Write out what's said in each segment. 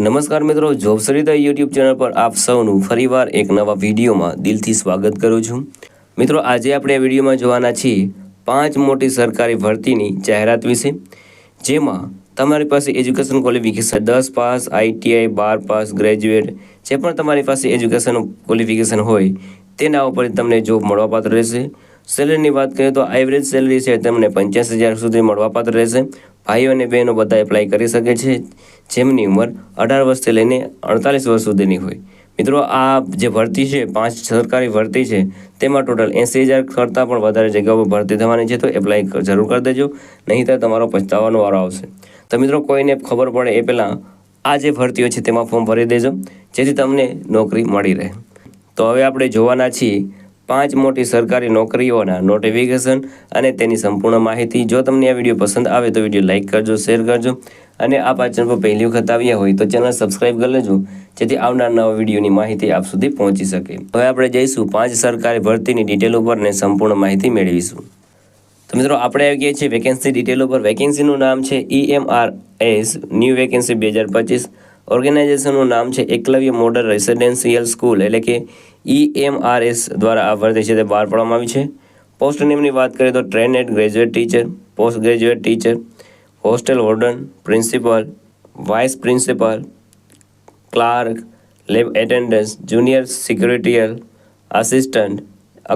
નમસ્કાર મિત્રો job Sarita YouTube channel પર આપ સૌનું ફરીવાર એક નવા વિડીયોમાં દિલથી સ્વાગત કરું છું. મિત્રો, આજે આપણે આ વિડીયોમાં જોવાના છીએ પાંચ મોટી સરકારી ભરતીની જાહેરાત વિશે, જેમાં તમારી પાસે એજ્યુકેશન ક્વોલિફિકેશન દસ પાસ, આઈટીઆઈ બાર પાસ, ગ્રેજ્યુએટ, જે પણ તમારી પાસે એજ્યુકેશન ક્વોલિફિકેશન હોય, તેના ઉપર તમને જોબ મળવાપાત્ર રહેશે. સેલરીની વાત કરીએ તો એવરેજ સેલરી છે તમને પંચ્યાસી હજાર સુધી મળવાપાત્ર રહેશે. ભાઈઓ અને બહેનો બધા એપ્લાય કરી શકે છે. જેમની ઉંમર અઢાર વર્ષથી લઈને અડતાલીસ વર્ષ સુધીની હોય. મિત્રો, આ જે ભરતી છે, પાંચ સરકારી ભરતી છે, તેમાં ટોટલ એંસી હજાર કરતાં પણ વધારે જગ્યાઓ પર ભરતી થવાની છે, તો એપ્લાય જરૂર કરી દેજો. નહીંતર તમારો પછતાવાનો વારો આવશે. તો મિત્રો, કોઈને ખબર પડે એ પહેલાં આ જે ભરતીઓ છે, તેમાં ફોર્મ ભરી દેજો. જેથી તમને નોકરી મળી રહે. તો હવે આપણે જોવાના છીએ પાંચ મોટી સરકારી નોકરીઓના નોટિફિકેશન અને તેની સંપૂર્ણ માહિતી. જો તમને આ વીડિયો પસંદ આવે તો વીડિયો લાઇક કરજો શેર કરજો અને આ પાચન પર પહેલી વખત આવ્યા હોય તો ચેનલ સબસ્ક્રાઇબ કરી લેજો, જેથી આવનાર નવા વિડીયોની માહિતી આપ સુધી પહોંચી શકે. હવે આપણે જઈશું પાંચ સરકારી ભરતીની ડિટેલ ઉપર ને સંપૂર્ણ માહિતી મેળવીશું. તો મિત્રો, આપણે આવી ગયા છીએ વેકેન્સી ડિટેલ ઉપર. વેકેન્સીનું નામ છે E M R S new vacancy બે હજાર પચીસ. ઓર્ગેનાઇઝેશનનું નામ છે એકલવ્ય મોડલ રેસિડેન્શિયલ સ્કૂલ એટલે કે ઈ એમ એસ દ્વારા આ ભરતી છે તે બહાર પાડવામાં આવી છે. પોસ્ટ નેમની વાત કરીએ તો trained graduate teacher post graduate teacher hostel warden principal vice principal clerk lab attendance junior સિક્યુરિટીયલ assistant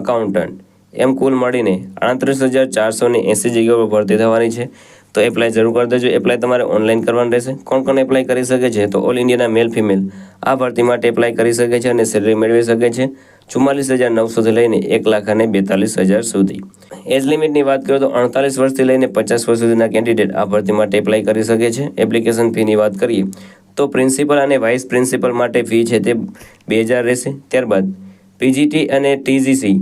accountant એમ કુલ મળીને આડત્રીસ હજાર ચારસો ને એંસી જગ્યાઓ પર ભરતી થવાની છે. તો એપ્લાય જરૂર કરી દેજો. એપ્લાય તમારે ઓનલાઈન કરવાનું રહેશે. કોણ કોણ એપ્લાય કરી શકે છે? તો ઓલ ઇન્ડિયાના મેલ ફિમેલ આ ભરતી માટે એપ્લાય કરી શકે છે અને સેલરી મેળવી શકે છે. ચુમ્માલીસ હજાર નવસોથી લઈને એક લાખ અને બેતાલીસ હજાર સુધી. એજ લિમિટની વાત કરીએ તો અડતાલીસ વર્ષથી લઈને પચાસ વર્ષ સુધીના કેન્ડિડેટ આ ભરતી માટે એપ્લાય કરી શકે છે. એપ્લિકેશન ફીની વાત કરીએ તો પ્રિન્સિપલ અને વાઇસ પ્રિન્સિપલ માટે ફી છે તે બે હજાર રહેશે. ત્યારબાદ પીજીટી અને ટીજીસી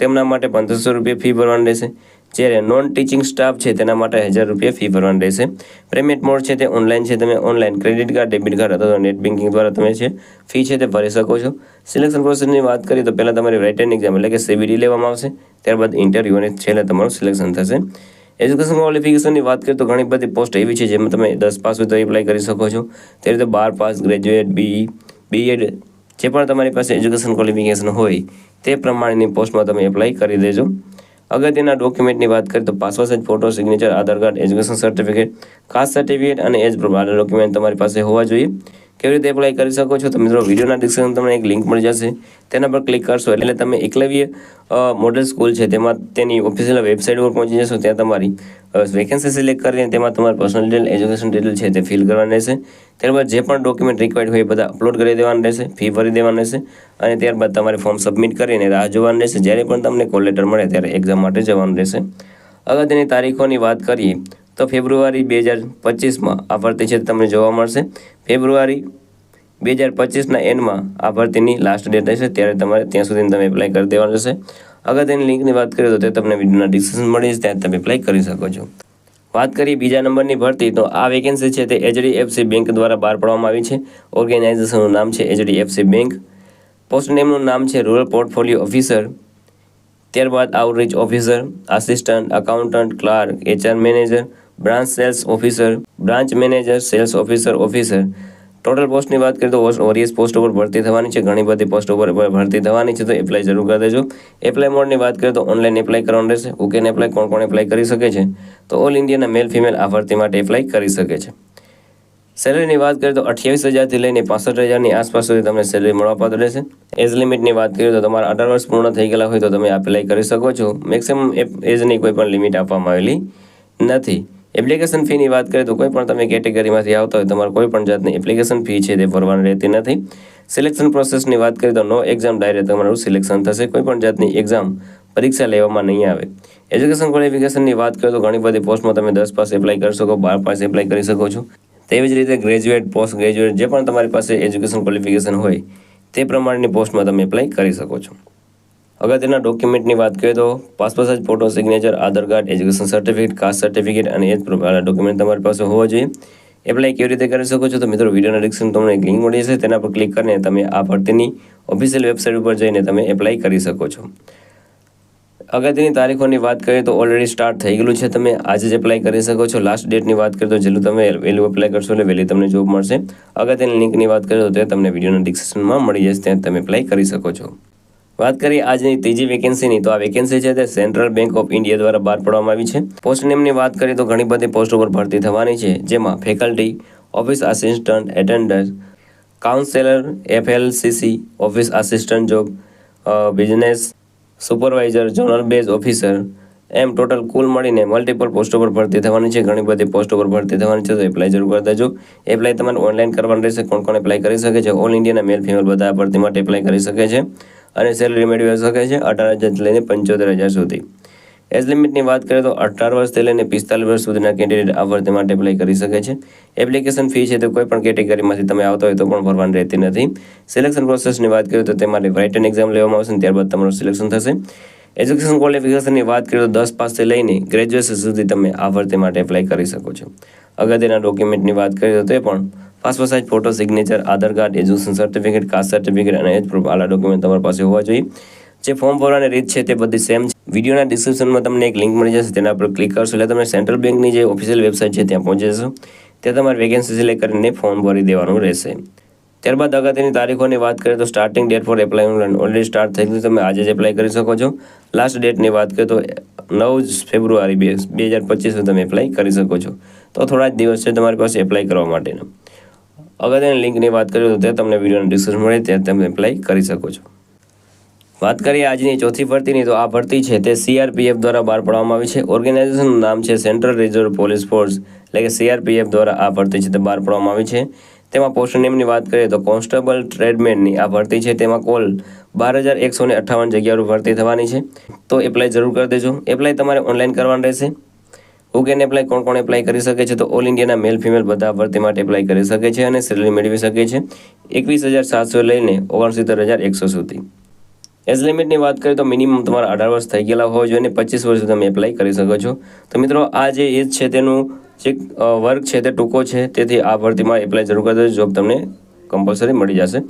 તેમના માટે પંદરસો રૂપિયા ફી ભરવાની રહેશે. જ્યારે નોન ટીચિંગ સ્ટાફ છે, તેના માટે હજાર રૂપિયા ફી ભરવાની રહેશે. પેમેન્ટ મોડ છે, તે ઓનલાઈન છે. તમે online credit card debit card અથવા નેટ બેન્કિંગ દ્વારા તમે છે ફી છે, તે ભરી શકો છો. સિલેક્શન પ્રોસેસની વાત કરીએ તો પહેલાં તમારી રાઇટન એક્ઝામ એટલે કે સીબીડી લેવામાં આવશે. ત્યારબાદ ઇન્ટરવ્યૂ અને છેલ્લે તમારું સિલેક્શન થશે. એજ્યુકેશન ક્વોલિફિકેશનની વાત કરીએ તો ઘણી બધી પોસ્ટ એવી છે, જેમાં તમે દસ પાસ હોય તો એપ્લાય કરી શકો છો. તે રીતે બાર પાસ ગ્રેજ્યુએટ બી બીએડ જે પણ તમારી પાસે એજ્યુકેશન ક્વોલિફિકેશન હોય, તે પ્રમાણેની પોસ્ટમાં તમે એપ્લાય કરી દેજો. અગત્યના ડોક્યુમેન્ટની વાત કરીએ તો passport size photo signature Aadhaar card education certificate caste certificate અને એજ પ્રમાણે ડોક્યુમેન્ટ તમારી પાસે હોવા જોઈએ. કેવી રીતે એપ્લાય કરી શકો છો તો મિત્રો વિડીયોના ડિસ્ક્રિપ્શન તમને એક લિંક મળી જશે. તેના પર ક્લિક કરશો એટલે તમે એકલવ્ય મોડલ સ્કૂલ છે તેમાં તેની ઓફિશિયલ વેબસાઇટ ઉપર પહોંચી જશો. ત્યાં તમારી વેકેન્સી સિલેક્ટ કરીને તેમાં તમારી પર્સનલ ડિટેલ એજ્યુકેશન ડિટેલ છે તે ફિલ કરવાની રહેશે. ત્યારબાદ જે પણ ડોક્યુમેન્ટ રિક્વાયર્ડ હોય એ બધા અપલોડ કરી દેવાના રહેશે ફી ભરી દેવાની રહેશે અને ત્યારબાદ તમારે ફોર્મ સબમિટ કરીને રાહ જોવાનું રહેશે. જ્યારે પણ તમને કોલ લેટર મળે ત્યારે એક્ઝામ માટે જવાનું રહેશે. અગત્યની તારીખોની વાત કરીએ તો ફેબ્રુઆરી બે હજાર પચીસમાં આ ભરતી છે, તમને જોવા મળશે. ફેબ્રુઆરી બે હજાર પચીસના એન્ડમાં આ ભરતીની લાસ્ટ ડેટ રહેશે, ત્યારે તમારે ત્યાં સુધી તમે એપ્લાય કરી દેવાનું રહેશે. અગત્યની લિંકની વાત કરીએ તો તે તમને વિડીયોના ડિસ્ક્રિપ્શન મળી જશે, ત્યાં તમે એપ્લાય કરી શકો છો. વાત કરીએ બીજા નંબરની ભરતી, તો આ વેકેન્સી છે તે એચડીએફસી બેંક દ્વારા બહાર પાડવામાં આવી છે. ઓર્ગેનાઇઝેશનનું નામ છે એચડીએફસી બેંક પોસ્ટ નેમનું નામ છે રૂરલ પોર્ટફોલિયો ઓફિસર ત્યારબાદ outreach officer assistant accountant clerk HR manager branch sales officer branch manager sales officer officer total પોસ્ટની વાત કરીએ તો ઓરિયસ પોસ્ટ ઉપર ભરતી થવાની છે. ઘણી બધી પોસ્ટ ઉપર ભરતી થવાની છે. તો એપ્લાય જરૂર કરી દેજો. એપ્લાય મોડની વાત કરીએ તો ઓનલાઈન એપ્લાય કરવાનું રહેશે. હુ એપ્લાય કોણ કોણ એપ્લાય કરી શકે છે? તો ઓલ ઇન્ડિયાના મેલ ફિમેલ આ ભરતી માટે એપ્લાય કરી શકે છે. સેલરીની વાત કરીએ તો અઠ્યાવીસ હજારથી લઈને પાસઠ હજારની આસપાસ સુધી તમને સેલરી મળવાપાત્ર રહેશે. એજ લિમિટની વાત કરીએ તો તમારા અઢાર વર્ષ પૂર્ણ થઈ ગયેલા હોય તો તમે એપ્લાય કરી શકો છો. મેક્સિમમ એજની કોઈ પણ લિમિટ આપવામાં આવેલી નથી. એપ્લિકેશન ફીની વાત કરીએ તો કોઈ પણ તમે કેટેગરીમાંથી આવતા હોય, તમારે કોઈ પણ જાતની એપ્લિકેશન ફી છે તે ભરવાની રહેતી નથી. સિલેક્શન પ્રોસેસની વાત કરીએ તો નો એક્ઝામ ડાયરેક્ટ તમારું સિલેક્શન થશે. કોઈ પણ જાતની એક્ઝામ પરીક્ષા લેવામાં નહીં આવે. એજ્યુકેશન ક્વોલિફિકેશનની વાત કરીએ તો ઘણી બધી પોસ્ટમાં તમે દસ પાસ એપ્લાય કરી શકો, બાર પાસ એપ્લાય કરી શકો છો. તેવી જ રીતે ગ્રેજ્યુએટ પોસ્ટ ગ્રેજ્યુએટ જે પણ તમારી પાસે એજ્યુકેશન ક્વોલિફિકેશન હોય, તે પ્રમાણેની પોસ્ટમાં તમે એપ્લાય કરી શકો છો. અગત્યના ડોક્યુમેન્ટની વાત કરીએ તો passport size photo signature Aadhaar card education certificate caste certificate અને એ પ્રકારના ડોક્યુમેન્ટ તમારી પાસે હોવા જોઈએ. એપ્લાય કેવી રીતે કરી શકો છો તો મિત્રો વિડીયોના ડિસ્ક્રિપ્શન તમને એક લિંક મળી જશે. તેના પર ક્લિક કરીને તમે આ ભરતીની ઓફિશિયલ વેબસાઇટ ઉપર જઈને તમે એપ્લાય કરી શકો છો. અગત્યની તારીખોની વાત કરીએ તો ઓલરેડી સ્ટાર્ટ થઈ ગયેલું છે. તમે આજે જ એપ્લાય કરી શકો છો. લાસ્ટ ડેટની વાત કરીએ તો જેટલું તમે વહેલું એપ્લાય કરશો એટલે વહેલી તમને જોબ મળશે. અગત્યની લિંકની વાત કરીએ તો તે તમને વિડીયોના ડિસ્ક્રિપ્શનમાં મળી જશે. ત્યાં તમે એપ્લાય કરી શકો છો. વાત કરીએ આજની ત્રીજી વેકેન્સીની તો આ વેકેન્સી છે તે સેન્ટ્રલ બેંક ઓફ ઇન્ડિયા દ્વારા બહાર પાડવામાં આવી છે. પોસ્ટ નેમની વાત કરીએ તો ઘણી બધી પોસ્ટ ઉપર ભરતી થવાની છે, જેમાં faculty office assistant attendant counsellor FLCC office assistant job business supervisor general base officer એમ ટોટલ કુલ મળીને મલ્ટિપલ પોસ્ટો પર ભરતી થવાની છે, ઘણી બધી પોસ્ટો પર ભરતી થવાની છે, તો એપ્લાય જરૂર કરી દેજો એપ્લાય તમારે ઓનલાઈન કરવાનું રહેશે, કોણ કોણ એપ્લાય કરી શકે છે ઓલ ઇન્ડિયાના મેલ ફિમેલ બધા ભરતી માટે એપ્લાય કરી શકે છે. અને સેલરી મેળવી શકે છે અઢાર હજારથી લઈને પંચોતેર હજાર સુધી. એજ લિમિટની વાત કરીએ તો અઢાર વર્ષથી લઈને પિસ્તાલીસ વર્ષ સુધીના કેન્ડિડેટ આ ભરતી માટે એપ્લાય કરી શકે છે. એપ્લિકેશન ફી છે તે કોઈ પણ કેટેગરીમાંથી તમે આવતા હોય તો પણ ભરવાની રહેતી નથી. સિલેક્શન પ્રોસેસની વાત કરીએ તો તે માટે રાઇટન એક્ઝામ લેવામાં આવશે ત્યારબાદ તમારું સિલેક્શન થશે. એજ્યુકેશન ક્વોલિફિકેશનની વાત કરીએ તો દસ પાસથી લઈને ગ્રેજ્યુએશન સુધી તમે આ ભરતી માટે એપ્લાય કરી શકો છો. અગત્યના ડોક્યુમેન્ટની વાત કરીએ તો તે પણ passport size photo signature Aadhaar card education certificate caste certificate અને એજ પ્રૂફ આલા ડોક્યુમેન્ટ તમારી પાસે હોવા જોઈએ. જે ફોર્મ ભરવાની રીત છે તે બધી સેમ છે. વિડીયોના ડિસ્ક્રિપ્શનમાં તમને એક લિંક મળી જશે, તેના પર ક્લિક કરશો એટલે તમે સેન્ટ્રલ બેંકની જે ઓફિશિયલ વેબસાઇટ છે ત્યાં પહોંચી જશો. ત્યાં તમારે વેકેન્સી સિલેક્ટ કરીને ફોર્મ ભરી દેવાનું રહેશે. ત્યારબાદ અગત્યની તારીખોની વાત કરીએ તો starting date for apply online already start થઈ ગયું તમે આજે જ એપ્લાય કરી શકો છો. લાસ્ટ ડેટની વાત કરીએ તો નવ ફેબ્રુઆરી બે બે હજાર પચીસમાં તમે એપ્લાય કરી શકો છો. તો થોડા જ દિવસ છે તમારી પાસે એપ્લાય કરવા માટેનો. અગત્યની લિંકની વાત કરીએ તો તે તમને વિડીયોના ડિસ્ક્રિપ્શન મળે ત્યાં તમે એપ્લાય કરી શકો છો. વાત કરીએ આજની ચોથી ભરતીની તો આ ભરતી છે તે સીઆરપીએફ દ્વારા બહાર પાડવામાં આવી છે. ઓર્ગેનાઇઝેશનનું નામ છે સેન્ટ્રલ રિઝર્વ પોલીસ ફોર્સ એટલે કે સીઆરપીએફ દ્વારા આ ભરતી છે તે બહાર પાડવામાં આવી છે. તેમાં પોસ્ટ નેમની વાત કરીએ તો કોન્સ્ટેબલ ટ્રેડમેનની આ ભરતી છે. તેમાં કોલ બાર હજાર એકસો ને અઠ્ઠાવન જગ્યાઓ ભરતી થવાની છે. તો એપ્લાય જરૂર કરી દેજો. એપ્લાય તમારે ઓનલાઈન કરવાનું રહેશે. હુ એપ્લાય કોણ કોણ એપ્લાય કરી શકે છે? તો ઓલ ઇન્ડિયાના મેલ ફિમેલ બધા ભરતી માટે એપ્લાય કરી શકે છે અને સેલરી મેળવી શકે છે. એકવીસ હજાર સાતસો લઈને ઓગણસિત્તેર હજાર એકસો સુધી. એજ લિમિટની વાત કરીએ તો મિનિમમ તમારા અઢાર વર્ષ થઈ ગયેલા હોવા જોઈએ અને પચીસ વર્ષ તમે એપ્લાય કરી શકો છો. તો મિત્રો, આ જે એજ છે તેનું જે વર્ક છે તે ટૂંકો છે. તેથી આ ભરતીમાં એપ્લાય જરૂર કરતા જોબ તમને કમ્પલસરી મળી જશે.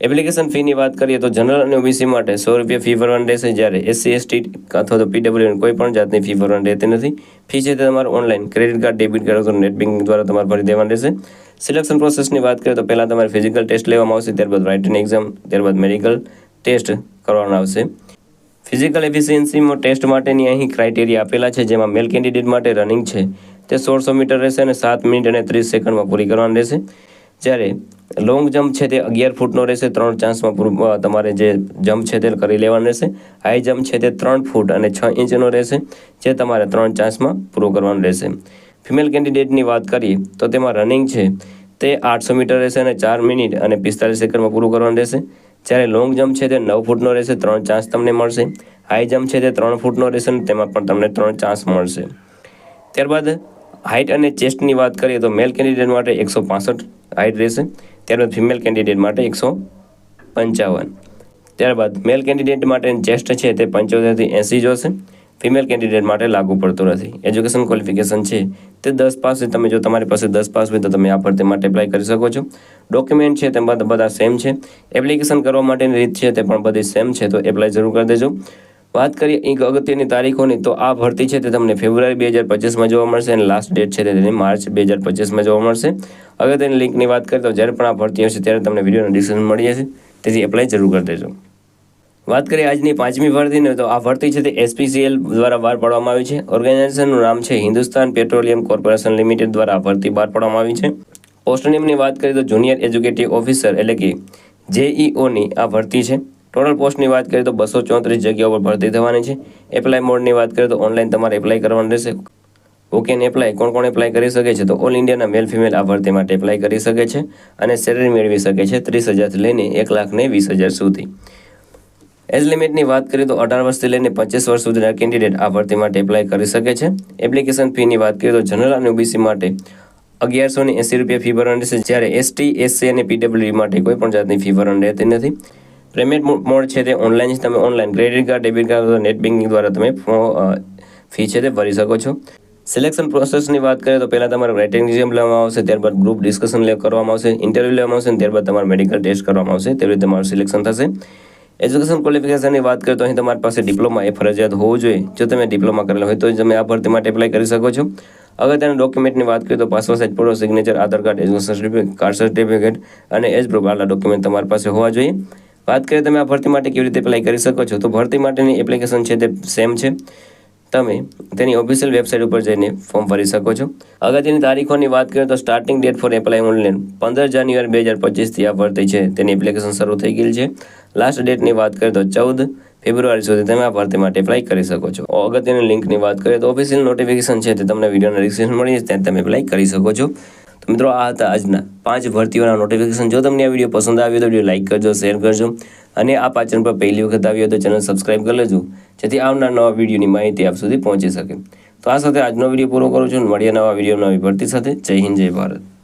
એપ્લિકેશન ફીની વાત કરીએ તો જનરલ અને ઓબીસી માટે સો રૂપિયા ફી ભરવાની રહેશે જ્યારે એસસી એસટી અથવા તો પીડબ્લ્યુ કોઈ પણ જાતની ફી ભરવાની રહેતી નથી. ફી છે તે તમારે online credit card debit card અથવા નેટ બેન્કિંગ દ્વારા તમારે ભરી દેવાની રહેશે. સિલેક્શન પ્રોસેસની વાત કરીએ તો પહેલાં તમારે ફિઝિકલ ટેસ્ટ લેવામાં આવશે, ત્યારબાદ રાઇટિંગ એક્ઝામ ત્યારબાદ મેડિકલ ટેસ્ટ કરવાનો આવશે. ફિઝિકલ એફિશિયન્સીમાં ટેસ્ટ માટેની અહીં ક્રાઇટેરિયા આપેલા છે, જેમાં મેલ કેન્ડિડેટ માટે રનિંગ છે તે સોળસો મીટર રહેશે અને સાત મિનિટ અને ત્રીસ સેકન્ડમાં પૂરી કરવાની રહેશે. જ્યારે લોંગ જમ્પ છે તે અગિયાર ફૂટનો રહેશે, ત્રણ ચાન્સમાં તમારે જે જમ્પ છે તે કરી લેવાનું રહેશે. હાઈ જમ્પ છે તે ત્રણ ફૂટ અને છ ઇંચનો રહેશે, જે તમારે ત્રણ ચાન્સમાં પૂરો કરવાનું રહેશે. ફિમેલ કેન્ડિડેટની વાત કરીએ, તો તેમાં રનિંગ છે તે આઠસો મીટર રહેશે અને ચાર મિનિટ અને પિસ્તાલીસ સેકન્ડમાં પૂરું કરવાનું રહેશે. જ્યારે લોંગ જમ્પ છે તે નવ ફૂટનો રહેશે, ત્રણ ચાન્સ તમને મળશે. હાઈ જમ્પ છે તે ત્રણ ફૂટનો રહેશે અને તેમાં પણ તમને ત્રણ ચાન્સ મળશે. ત્યારબાદ હાઇટ અને ચેસ્ટની વાત કરીએ તો મેલ કેન્ડિડેટ માટે એકસો પાસઠ હાઇટ રહેશે. ત્યારબાદ ફિમેલ કેન્ડિડેટ માટે એકસો પંચાવન. ત્યારબાદ મેલ કેન્ડિડેટ માટે ચેસ્ટ છે તે પંચોતેરથી એંસી જોશે. ફિમેલ કેન્ડિડેટ માટે લાગુ પડતું નથી. એજ્યુકેશન ક્વોલિફિકેશન છે તે દસ પાસ છે. તમે જો તમારી પાસે દસ પાસ હોય તો તમે આ ભરતી માટે એપ્લાય કરી શકો છો. ડોક્યુમેન્ટ છે તે બધા સેમ છે. એપ્લિકેશન કરવા માટેની રીત છે તે પણ બધી સેમ છે. તો એપ્લાય જરૂર કરી દેજો. વાત કરીએ એક અગત્યની તારીખોની, તો આ ભરતી છે તે તમને ફેબ્રુઆરી બે હજાર પચીસમાં જોવા મળશે અને લાસ્ટ ડેટ છે તે તેની માર્ચ બે હજાર પચીસમાં જોવા મળશે. અગત્યની લિંકની વાત કરીએ તો જ્યારે પણ આ ભરતી હશે ત્યારે તમને વિડીયોનું ડિસ્ક્રિપ્શન મળી જશે. તેથી એપ્લાય જરૂર કરી દેજો. વાત કરીએ આજની પાંચમી ભરતીને, તો આ ભરતી છે તે એસપીસીએલ દ્વારા બહાર પાડવામાં આવી છે. ઓર્ગેનાઇઝેશનનું નામ છે હિન્દુસ્તાન પેટ્રોલિયમ કોર્પોરેશન લિમિટેડ દ્વારા આ ભરતી બહાર પાડવામાં આવી છે. પોસ્ટ નેમની વાત કરીએ તો જુનિયર એજ્યુકેટિવ ઓફિસર એટલે કે જેઈઓની આ ભરતી છે. ટોટલ પોસ્ટની વાત કરીએ તો બસો ચોત્રીસ જગ્યાઓ પર ભરતી થવાની છે. એપ્લાય મોડની વાત કરીએ તો ઓનલાઈન તમારે એપ્લાય કરવાનું રહેશે. ઓકે ને એપ્લાય કોણ કોણ એપ્લાય કરી શકે છે? તો ઓલ ઇન્ડિયાના મેલ ફિમેલ આ ભરતી માટે એપ્લાય કરી શકે છે અને સેલરી મેળવી શકે છે ત્રીસ હજારથી લઈને એક લાખ ને વીસ હજાર સુધી. એજ લિમિટની વાત કરીએ તો અઢાર વર્ષથી લઈને પચીસ વર્ષ સુધીના કેન્ડિડેટ આ ભરતી માટે એપ્લાય કરી શકે છે. એપ્લિકેશન ફીની વાત કરીએ તો જનરલ અને ઓબીસી માટે અગિયારસો ને એંસી રૂપિયા ફી ભરવાની રહેશે. જ્યારે એસટી એસસી અને પીડબ્લ્યુડી માટે કોઈ પણ જાતની ફી ભરવાની રહેતી નથી. પેમેન્ટ મોડ છે તે ઓનલાઈન છે. તમે online credit card debit card net banking દ્વારા તમે ફી છે તે ભરી શકો છો. સિલેક્શન પ્રોસેસની વાત કરીએ તો પહેલાં તમારે રાઇટિંગ એક્ઝામ લેવામાં આવશે, ત્યારબાદ ગ્રુપ ડિસ્કશન કરવામાં આવશે ઇન્ટરવ્યૂ લેવામાં આવશે, અને ત્યારબાદ તમારે મેડિકલ ટેસ્ટ કરવામાં આવશે. તેવી રીતે તમારું સિલેક્શન થશે. એજ્યુકેશન ક્વોલિફિકેશનની વાત કરીએ તો અહીં તમારી પાસે ડિપ્લોમા એ ફરજિયાત હોવું જોઈએ. જો તમે ડિપ્લોમા કરેલો હોય તો તમે આ ભરતી માટે એપ્લાય કરી શકો છો. અગર તેના ડોક્યુમેન્ટની વાત કરીએ તો passport size photo signature Aadhaar card education certificate caste certificate અને એજ પ્રૂફ આટલા ડોક્યુમેન્ટ તમારી પાસે હોવા જોઈએ. વાત કરીએ તમે આ ભરતી માટે કેવી રીતે એપ્લાય કરી શકો છો, તો ભરતી માટેની એપ્લિકેશન છે તે સેમ છે. તમે તેની ઓફિશિયલ વેબસાઇટ ઉપર જઈને ફોર્મ ભરી શકો છો. અગત્યની તારીખોની વાત કરીએ તો starting date for apply online પંદર જાન્યુઆરી બે હજાર પચીસથી આ ભરતી છે. તેની એપ્લિકેશન શરૂ થઈ ગયેલ છે. લાસ્ટ ડેટની વાત કરીએ તો ચૌદ ફેબ્રુઆરી સુધી તમે આ ભરતી માટે એપ્લાય કરી શકો છો. અગત્યની લિંકની વાત કરીએ તો ઓફિશિયલ નોટિફિકેશન છે તે તમને વિડીયોના રિસ્ક્રિપ્શન મળી ત્યાં તમે એપ્લાય કરી શકો છો. મિત્રો, આ હતા આજના પાંચ ભરતીઓના નોટિફિકેશન જો તમને આ વીડિયો પસંદ આવ્યો તો વીડિયો લાઇક કરજો શેર કરજો અને આ પાચન પર પહેલી વખત આવ્યો તો ચેનલ સબસ્ક્રાઇબ કરી લેજો, જેથી આવનાર નવા વિડીયોની માહિતી આપ સુધી પહોંચી શકે. તો આ સાથે આજનો વીડિયો પૂરો કરું છું. મળીએ નવા વીડિયો નવી ભરતી સાથે. જય હિન્દ, જય ભારત.